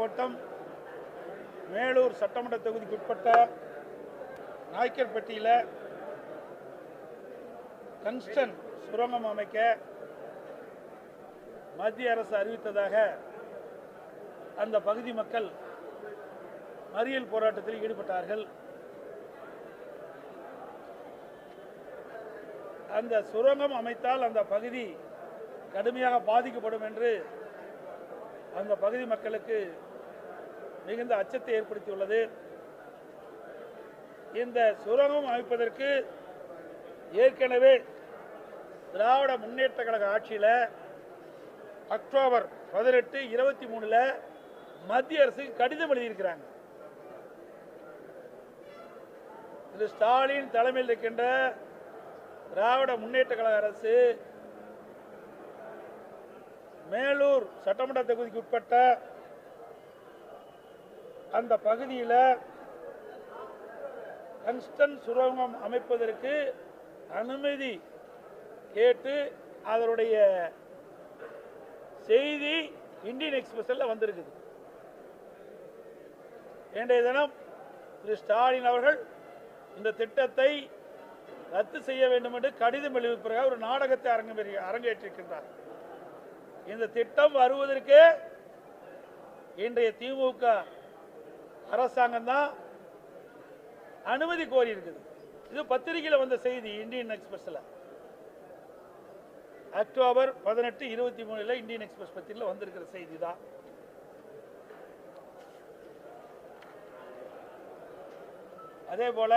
மாவட்டம் மேலூர் சட்டமன்ற தொகுதிக்குட்பட்ட நாய்க்கர்பட்டியில் கன்ஸ்டன் சுரங்கம் அமைக்க மத்திய அரசு அறிவித்ததாக அந்த பகுதி மக்கள் மறியல் போராட்டத்தில் ஈடுபட்டார்கள். அந்த சுரங்கம் அமைத்தால் அந்த பகுதி கடுமையாக பாதிக்கப்படும் என்று அந்த பகுதி மக்களுக்கு மிகுந்த அச்சத்தை ஏற்படுத்தியுள்ளது. இந்த சுரங்கம் அமைப்பதற்கு ஏற்கனவே திராவிட முன்னேற்ற கழக ஆட்சியில் அக்டோபர் பதினெட்டு இருபத்தி மூணுல மத்திய அரசுக்கு கடிதம் எழுதியிருக்கிறாங்க. திரு ஸ்டாலின் தலைமையில் இருக்கின்ற திராவிட முன்னேற்ற கழக அரசு மேலூர் சட்டமன்ற தொகுதிக்கு உட்பட்ட அந்த பகுதியில் கன்ஸ்டன் சுரங்கம் அமைப்பதற்கு அனுமதி கேட்டு அதனுடைய செய்தி இந்தியன் எக்ஸ்பிரஸில் வந்திருக்குது. இன்றைய தினம் திரு ஸ்டாலின் அவர்கள் இந்த திட்டத்தை ரத்து செய்ய வேண்டும் என்று கடிதம் எழுதிய பிறகு ஒரு நாடகத்தை அரங்க அரங்கேற்றிருக்கின்றார். இந்த திட்டம் வருவதற்கு இன்றைய திமுக அரசாங்கம் தான் அனுமதி கோரி இருக்குது இது பத்திரிகையில் வந்த செய்தி இந்தியன் எக்ஸ்பிரஸில் அக்டோபர் பதினெட்டு இருபத்தி மூணுல இந்தியன் எக்ஸ்பிரஸ் பத்திரிகையில் வந்திருக்கிற செய்தி தான். அதே போல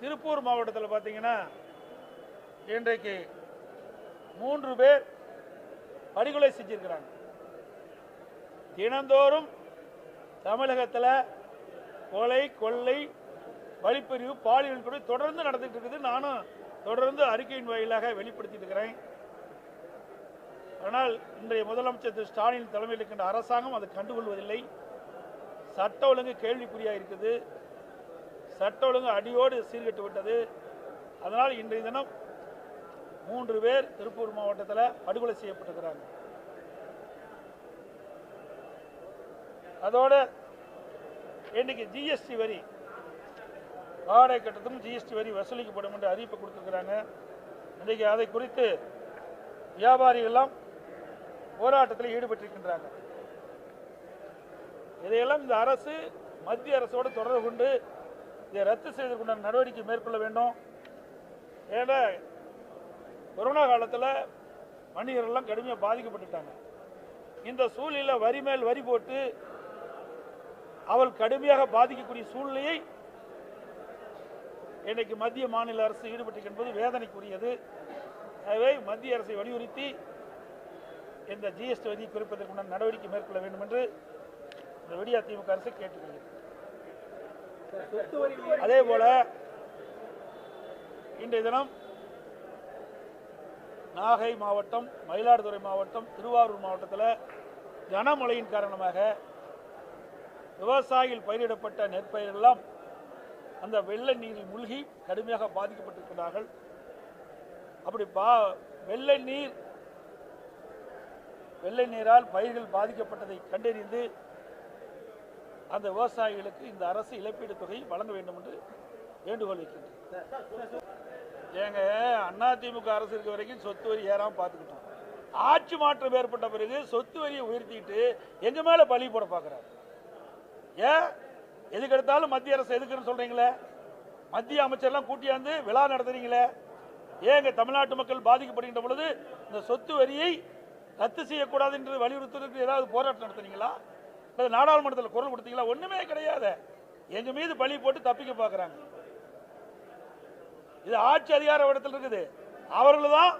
திருப்பூர் மாவட்டத்தில் பார்த்தீங்கன்னா இன்றைக்கு மூன்று பேர் படுகொலை செஞ்சிருக்கிறாங்க. தினந்தோறும் தமிழகத்தில் கொலை கொள்ளை வழிப்பறிவு பாலியல் கூட தொடர்ந்து நடந்துட்டு இருக்குது. நானும் தொடர்ந்து அறிக்கையின் வாயிலாக வெளிப்படுத்திட்டு இருக்கிறேன். ஆனால் இன்றைய முதலமைச்சர் திரு ஸ்டாலின் தலைமையில் இருக்கின்ற அரசாங்கம் அதை கண்டுகொள்வதில்லை. சட்ட ஒழுங்கு கேள்விக்குறியாக இருக்குது. சட்ட ஒழுங்கு அடியோடு சீர்கெட்டு விட்டது. அதனால் இன்றைய தினம் மூன்று பேர் திருப்பூர் மாவட்டத்தில் படுகொலை செய்யப்பட்டிருக்கிறாங்க. அதோட இன்னைக்கு ஜிஎஸ்டி வரி வாடகை கட்டத்தும் ஜிஎஸ்டி வரி வசூலிக்கப்படும் என்று அறிவிப்பு கொடுத்துருக்குறாங்க. இன்றைக்கு அதை குறித்து வியாபாரிகள்லாம் போராட்டத்தில் ஈடுபட்டிருக்கின்றாங்க. இதையெல்லாம் இந்த அரசு மத்திய அரசோடு தொடர்பு கொண்டு இதை ரத்து செய்வதற்குண்டான நடவடிக்கை மேற்கொள்ள வேண்டும். ஏன்னா கொரோனா காலத்தில் வணிகர்கள்லாம் கடுமையாக பாதிக்கப்பட்டுட்டாங்க. இந்த சூழ்நிலை வரி மேல் வரி போட்டு அவள் கடுமையாக பாதிக்கக்கூடிய சூழ்நிலையை இன்னைக்கு மத்திய மாநில அரசு ஈடுபட்டிருக்கின்றது வேதனைக்குரியது. ஆகவே மத்திய அரசை வலியுறுத்தி இந்த ஜிஎஸ்டி வரியை குறைப்பதற்குண்டான நடவடிக்கை மேற்கொள்ள வேண்டும் என்று இந்த விடியா திமுக அரசு கேட்டுக்கொள்கிறது. அதே போல இன்றைய தினம் நாகை மாவட்டம் மயிலாடுதுறை மாவட்டம் திருவாரூர் மாவட்டத்தில் கனமழையின் காரணமாக விவசாயிகள் பயிரிடப்பட்ட நெற்பயிரெல்லாம் அந்த வெள்ள நீரில் மூழ்கி கடுமையாக பாதிக்கப்பட்டிருக்கிறார்கள். அப்படி பா வெள்ளை நீர் வெள்ளை நீரால் பயிர்கள் பாதிக்கப்பட்டதை கண்டறிந்து அந்த விவசாயிகளுக்கு இந்த அரசு இழப்பீடு தொகை வழங்க வேண்டும் என்று வேண்டுகோள் வைக்கின்றேன். ஏங்க அதிமுக அரசு இருக்க வரைக்கும் சொத்து வரி ஏறாமல் பார்த்துக்கிட்டோம் ஆட்சி மாற்றம் ஏற்பட்ட பிறகு சொத்து வரியை உயர்த்திட்டு எங்க மேல பழி போட பார்க்கறாரு ஏன் எதுக்கு எடுத்தாலும் மத்திய அரசு எதுக்குன்னு சொல்றீங்களே? மத்திய அமைச்சர்லாம் கூட்டியாந்து விழா நடத்துறீங்களே? ஏங்க தமிழ்நாட்டு மக்கள் பாதிக்கப்படுகின்ற பொழுது இந்த சொத்து வரியை ரத்து செய்யக்கூடாது என்று வலியுறுத்துறதுக்கு ஏதாவது போராட்டம் நடத்துறீங்களா? அல்லது நாடாளுமன்றத்தில் குரல் கொடுத்தீங்களா? ஒண்ணுமே கிடையாது. எங்க மீது பழி போட்டு தப்பிக்க பார்க்குறாங்க இது ஆட்சி அதிகார இடத்தில் இருக்குது. அவர்கள் தான்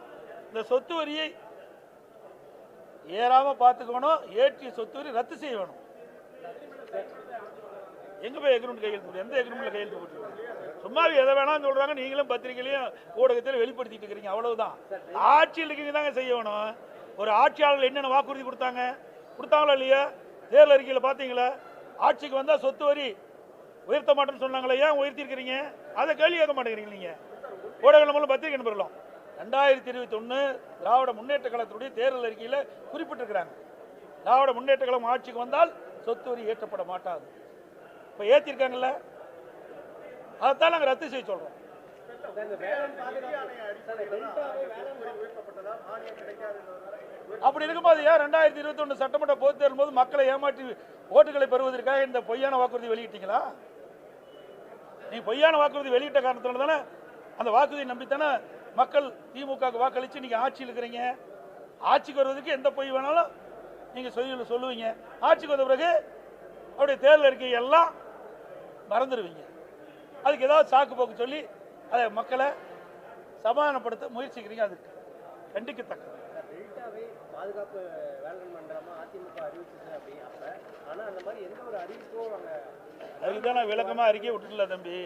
இந்த சொத்து வரியை ஏறாம பார்த்துக்கணும் ஏற்றிய சொத்து வரி ரத்து செய்ய வேணும் எங்க போய் எக்ரிமெண்ட் கையெழுத்து போட்டு எந்த எக்ரிமெண்ட்ல கையெழுத்து போட்டு? சும்மா எதை வேணாம்னு சொல்றாங்க நீங்களும் பத்திரிகையிலையும் ஊடகத்தில் வெளிப்படுத்திட்டு இருக்கிறீங்க அவ்வளவுதான். ஆட்சியில் இருக்கீங்க தாங்க செய்யணும். ஒரு ஆட்சியாளர்கள் என்னென்ன வாக்குறுதி கொடுத்தாங்க? கொடுத்தாங்களா இல்லையா? தேர்தல் அறிக்கையில் பார்த்தீங்களா ஆட்சிக்கு வந்தா சொத்து வரி உயர்த்த மாட்டேன்னு சொன்னாங்களே? ஏன் உயர்த்தி இருக்கிறீங்க? அதை கேள்வி கேட்க மாட்டேங்கிறீங்க நீங்க. ஊடகங்கள் மூலம் பத்திரிகை நம்பரலாம் ரெண்டாயிரத்தி இருபத்தி ஒன்று திராவிட முன்னேற்ற கழகத்துடைய தேர்தல் அறிக்கையில் குறிப்பிட்டிருக்கிறாங்க. திராவிட முன்னேற்ற கழகம் ஆட்சிக்கு வந்தால் சொத்து வரி ஏற்றப்பட மாட்டாது. இப்போ ஏற்றிருக்காங்கல்ல அதைத்தான் நாங்கள் ரத்து செய்ய சொல்கிறோம் அப்படி இருக்கும்போது ஏன் ரெண்டாயிரத்தி இருபத்தி ஒன்று சட்டமன்ற பொது தேர்தல் போது மக்களை ஏமாற்றி ஓட்டுகளை பெறுவதற்காக இந்த பொய்யான வாக்குறுதி வெளியிட்டீங்களா? நீ பொய்யான வாக்குறுதி வெளியிட்ட காரணத்தினால தானே அந்த வாக்குறுதியை நம்பித்தானே மக்கள் திமுக வாக்களித்து நீங்கள் ஆட்சியில் இருக்கிறீங்க? ஆட்சிக்கு வருவதற்கு எந்த பொய் வேணாலும் நீங்கள் சொல்லி சொல்லுவீங்க. ஆட்சிக்கு வந்த பிறகு அவருடைய தேர்தல் அறிக்கை எல்லாம் மறந்துடுவீங்க. அதுக்கு ஏதாவது சாக்கு போக்கு சொல்லி அதை மக்களை சமாதானப்படுத்த முயற்சிக்கிறீங்க அது கண்டிக்கத்தக்கது. டெல்டாவே பாதுகாப்பு வேளாண் மண்டலமா அதிமுக அறிவிச்சிச்சு அப்படி அப்ப ஆனா அந்த மாதிரி எந்த ஒரு அறிவிப்பும் அங்க அதுக்கு தான் நான் விளக்கமாக அறிக்கை விட்டுல தம்பி.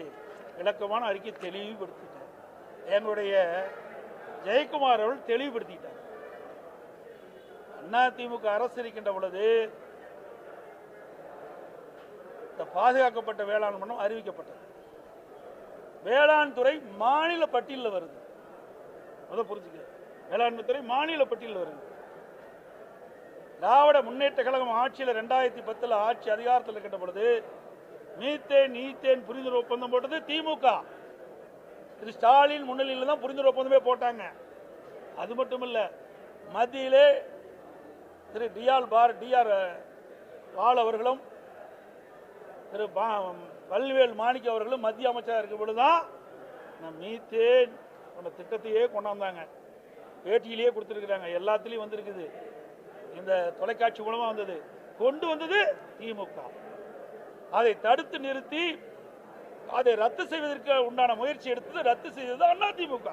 விளக்கமான அறிக்கை தெளிவுபடுத்திட்டேன். எங்களுடைய ஜெயக்குமார் அவர்கள் தெளிவுபடுத்திட்டார். அதிமுக அரசு இருக்கின்ற பொழுது இந்த பாதுகாக்கப்பட்ட வேளாண் மண்டலம் அறிவிக்கப்பட்டது. வேளாண் துறை மாநில பட்டியலில் வருது. அதை புரிஞ்சுக்க வேளாண்மை துறை மாநில பட்டியலில் வருது. திராவிட முன்னேற்ற கழகம் ஆட்சியில் ரெண்டாயிரத்தி பத்தில் ஆட்சி அதிகாரத்தில் இருக்கின்ற பொழுது மீத்தேன் நீத்தேன் புரிந்துணர்வு ஒப்பந்தம் போட்டது திமுக. திரு ஸ்டாலின் முன்னிலையில் தான் புரிந்துணர்வு ஒப்பந்தமே போட்டாங்க. அது மட்டும் இல்லை மத்தியிலே திரு டிஆர் பார் டிஆர் பால் அவர்களும் திரு பா- பல்வேல் மாணிக்க அவர்களும் மத்திய அமைச்சராக இருக்கும் பொழுதுதான் நான் மீத்தேன் அந்த திட்டத்தையே கொண்டாந்தாங்க. பேட்டியிலேயே கொடுத்துருக்குறாங்க. எல்லாத்துலேயும் வந்திருக்குது. இந்த தொலைக்காட்சி மூலமாக வந்தது. கொண்டு வந்தது திமுக. அதை தடுத்து நிறுத்தி அதை ரத்து செய்வதற்கு உண்டான முயற்சி எடுத்தது ரத்து செய்தது அண்ணா திமுக.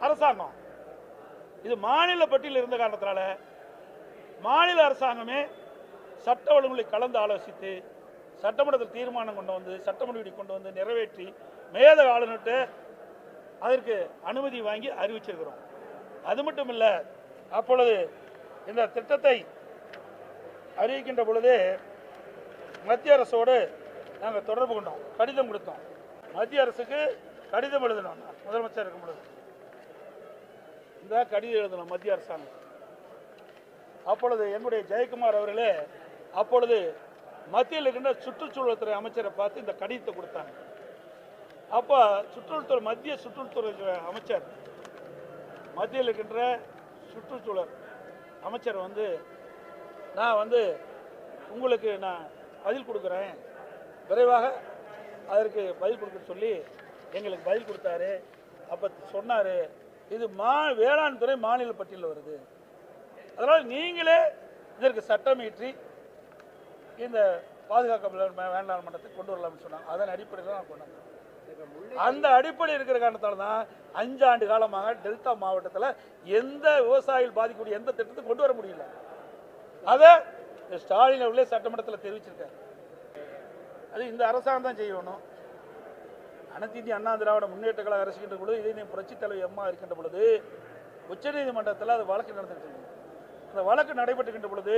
அரசாங்கம். இது மாநில பட்டியல் இருந்த காரணத்தினால மாநில அரசாங்கமே சட்ட ஒழுங்குகளை கலந்து ஆலோசித்து சட்டமன்றத்தில் தீர்மானம் கொண்டு வந்து சட்டமன்ற கொண்டு வந்து நிறைவேற்றி மேத ஆளுநர்கிட்ட அதற்கு அனுமதி வாங்கி அறிவிச்சிருக்கிறோம். அது மட்டும் இல்லை அப்பொழுது இந்த திட்டத்தை அறிவிக்கின்ற பொழுது மத்திய அரசோடு நாங்கள் தொடர்பு கொண்டோம் கடிதம் கொடுத்தோம். மத்திய அரசுக்கு கடிதம் எழுதினோம் நான் முதலமைச்சர் இருக்கும் பொழுது. இந்த கடிதம் எழுதினோம் மத்திய அரசாங்கம். அப்பொழுது என்னுடைய ஜெயக்குமார் அவர்களே அப்பொழுது மத்தியில் இருக்கின்ற சுற்றுச்சூழல் துறை அமைச்சரை பார்த்து இந்த கடிதத்தை கொடுத்தாங்க. அப்போ சுற்றுச்சூழல் மத்திய சுற்றுச்சூழல் அமைச்சர் மத்தியில் இருக்கின்ற சுற்றுச்சூழல் அமைச்சர் வந்து நான் வந்து உங்களுக்கு நான் பதில் கொடுக்குறேன். விரைவாக அதற்கு பதில் கொடுக்க சொல்லி எங்களுக்கு பதில் கொடுத்தாரு. அப்போ சொன்னார் இது மா வேளாண் துறை மாநில பட்டியலில் வருது. அதனால் நீங்களே இதற்கு சட்டம் இயற்றி இந்த பாதுகாக்கப்பட வேளாண் மன்றத்தை கொண்டு வரலாம்னு சொன்னாங்க. அதன் அடிப்படையில் தான் நான் கொண்டு வந்தேன் அந்த அடிப்படை இருக்கிற காரணத்தால தான் அஞ்சு ஆண்டு காலமாக டெல்டா மாவட்டத்தில் எந்த விவசாயிகள் பாதிக்கக்கூடிய எந்த திட்டத்தையும் கொண்டு வர முடியல. அதை ஸ்டாலின் அவர்களே சட்டமன்றத்தில் தெரிவிச்சிருக்காரு. அது இந்த அரசாங்கம் தான் செய்யணும். அனைத்து இந்திய அண்ணா திராவிட முன்னேற்ற கழக அரசுகின்ற பொழுது இதே புரட்சி தலைவி அம்மா இருக்கின்ற பொழுது உச்சநீதிமன்றத்தில் அது வழக்கு நடந்துட்டு அந்த வழக்கு நடைபெற்றுகின்ற பொழுது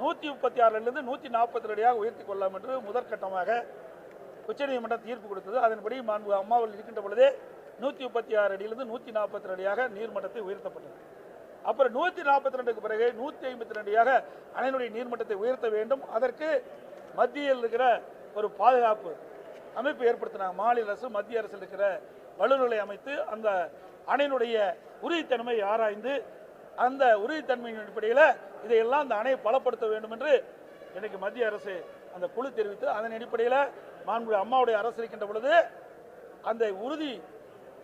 நூற்றி முப்பத்தி ஆறிலிருந்து நூற்றி நாற்பத்தி ரெடியாக உயர்த்தி கொள்ளலாம் என்று முதற்கட்டமாக உச்சநீதிமன்றம் தீர்ப்பு கொடுத்தது. அதன்படி மாண்பு அம்மாவில் இருக்கின்ற பொழுதே நூற்றி முப்பத்தி ஆறு அடியிலிருந்து நூற்றி நாற்பத்தி ரெடியாக நீர்மட்டத்தை உயர்த்தப்பட்டது. அப்புறம் நூற்றி நாற்பத்தி ரெண்டுக்கு பிறகு நூற்றி ஐம்பத்தி ரெண்டியாக அணையினுடைய நீர்மட்டத்தை உயர்த்த வேண்டும். அதற்கு மத்தியில் இருக்கிற ஒரு பாதுகாப்பு அமைப்பு ஏற்படுத்தினாங்க. மாநில அரசு மத்திய அரசில் இருக்கிற வல்லுநர்களை அமைத்து அந்த அணையினுடைய உறுதித்தன்மை ஆராய்ந்து அந்த உறுதித்தன்மையின் அடிப்படையில் இதையெல்லாம் அந்த அணையை பலப்படுத்த வேண்டும் என்று இன்றைக்கு மத்திய அரசு அந்த குழு தெரிவித்து அதன் அடிப்படையில் மாண்பு அம்மாவுடைய அரசு இருக்கின்ற பொழுது அந்த உறுதி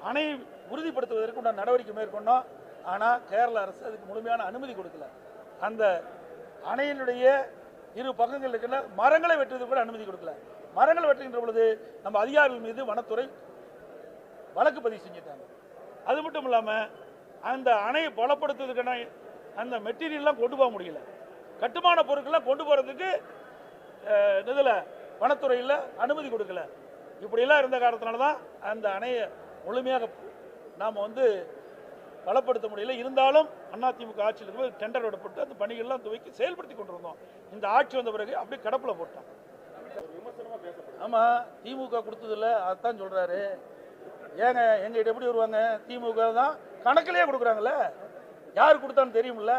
அணை உறுதிப்படுத்துவதற்கு உண்டான நடவடிக்கை மேற்கொண்டோம். ஆனால் கேரள அரசு அதுக்கு முழுமையான அனுமதி கொடுக்கல. அந்த அணையினுடைய இரு பக்கங்கள் இருக்கின்ற மரங்களை வெட்டுவதற்கு கூட அனுமதி கொடுக்கல. மரங்களை வெட்டுகின்ற பொழுது நம்ம அதிகாரிகள் மீது வனத்துறை வழக்கு பதிவு செஞ்சிட்டாங்க. அது மட்டும் இல்லாமல் அந்த அணையை பலப்படுத்துறதுக்கான அந்த மெட்டீரியல்லாம் கொண்டு போக முடியல. கட்டுமான பொருட்கள்லாம் கொண்டு போகிறதுக்கு இதில் வனத்துறையில் அனுமதி கொடுக்கல. இப்படியெல்லாம் இருந்த காரணத்தினால தான் அந்த அணையை முழுமையாக நாம் வந்து பலப்படுத்த முடியல. இருந்தாலும் அதிமுக ஆட்சியில் இருக்கும்போது டெண்டர் விடப்பட்டு அந்த பணிகள்லாம் துவக்கி செயல்படுத்தி கொண்டிருந்தோம். இந்த ஆட்சி வந்த பிறகு அப்படியே கடப்பில் போட்டோம். ஆமாம் திமுக கொடுத்ததில்ல அதுதான் சொல்கிறாரு ஏங்க எங்ககிட்ட எப்படி வருவாங்க? திமுக தான் கணக்கிலேயே கொடுக்குறாங்கல்ல? யார் கொடுத்தான்னு தெரியும்ல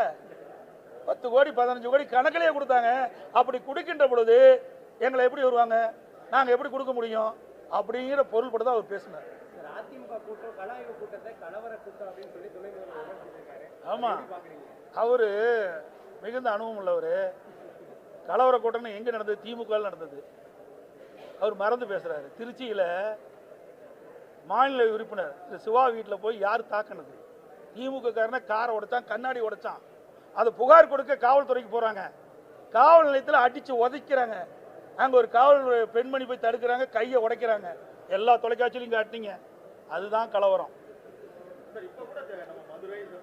பத்து கோடி பதினஞ்சு கோடி கணக்கிலேயே கொடுத்தாங்க. அப்படி கொடுக்கின்ற பொழுது எங்களை எப்படி வருவாங்க? நாங்கள் எப்படி கொடுக்க முடியும்? அப்படிங்கிற பொருள்பட தான் அவர் பேசினார். சார் அதிமுக கூட்டம் கலாய்வு கூட்டத்தை கலவர கூட்டம் அப்படின்னு சொல்லி துணை முதல்வர் விமர்சிச்சிருக்காரு ஆமா. எப்படி பாக்குறீங்க? அவர் மிகுந்த அனுபவம் உள்ளவர். கலவர கூட்டம்னு எங்கே நடந்தது? திமுக நடந்தது. அவர் மறந்து பேசுறாரு. திருச்சியில் மாநில உறுப்பினர் திரு சிவா வீட்டில் போய் யார் தாக்குனது? திமுக காரனை காரை உடைச்சான் கண்ணாடி உடைச்சான். அதை புகார் கொடுக்க காவல்துறைக்கு போகிறாங்க காவல் நிலையத்தில் அடித்து உதைக்கிறாங்க. அங்கே ஒரு காவல் பெண்மணி போய் தடுக்கிறாங்க கையை உடைக்கிறாங்க. எல்லா தொலைக்காட்சியிலையும் காட்டினீங்க. அதுதான் கலவரம். இந்த இந்த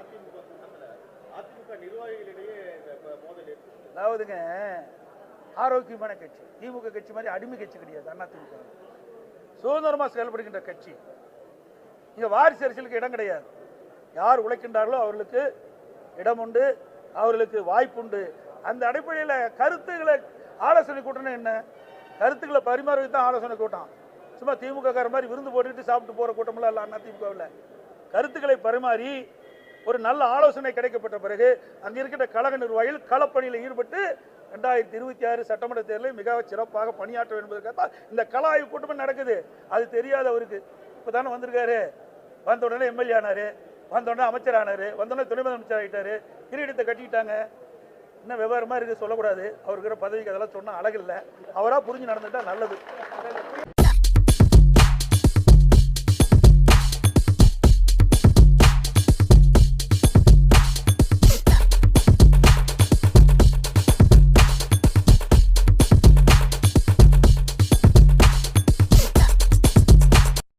அதிமுக அதிமுக இந்த அதாவதுங்க ஆரோக்கியமான கட்சி. திமுக கட்சி மாதிரி அடிமை கட்சி கிடையாது அண்ணா சுதந்திரமாக செயல்படுகின்ற கட்சி. இங்கே வாரிசு அரசியலுக்கு இடம் கிடையாது. யார் உழைக்கின்றார்களோ அவர்களுக்கு இடம் உண்டு அவர்களுக்கு வாய்ப்புண்டு அந்த அடிப்படையில் கருத்துக்களை ஆலோசனை கூட்டம்னு என்ன? கருத்துக்களை பரிமாறி தான் ஆலோசனை கூட்டம். சும்மா திமுக கார மாதிரி விருந்து போட்டுட்டு சாப்பிட்டு போகிற கூட்டமெல்லாம் இல்லை அண்ணா திமுகவில். கருத்துக்களை பரிமாறி ஒரு நல்ல ஆலோசனை கிடைக்கப்பட்ட பிறகு அங்கே இருக்கின்ற கழக நிர்வாகிகள் களப்பணியில் ஈடுபட்டு ரெண்டாயிரத்தி இருபத்தி ஆறு சட்டமன்ற தேர்தலில் மிக சிறப்பாக பணியாற்ற வேண்டும் இந்த கலாய்வு கூட்டமும் நடக்குது. அது தெரியாத அவருக்கு. இப்போ தானே வந்திருக்காரு. வந்த உடனே எம்எல்ஏ ஆனாரு. வந்த உடனே அமைச்சர் ஆனாரு. வந்தோடனே துணை முதலமைச்சர் ஆகிட்டாரு கிரீடத்தை கட்டிக்கிட்டாங்க. இன்னும் விவரமாக இருக்குது சொல்லக்கூடாது. அவருக்கு இருக்கிற பதவிக்கு அதெல்லாம் சொன்னால் அழகில்லை அவராக புரிஞ்சு நடந்துட்டால் நல்லது.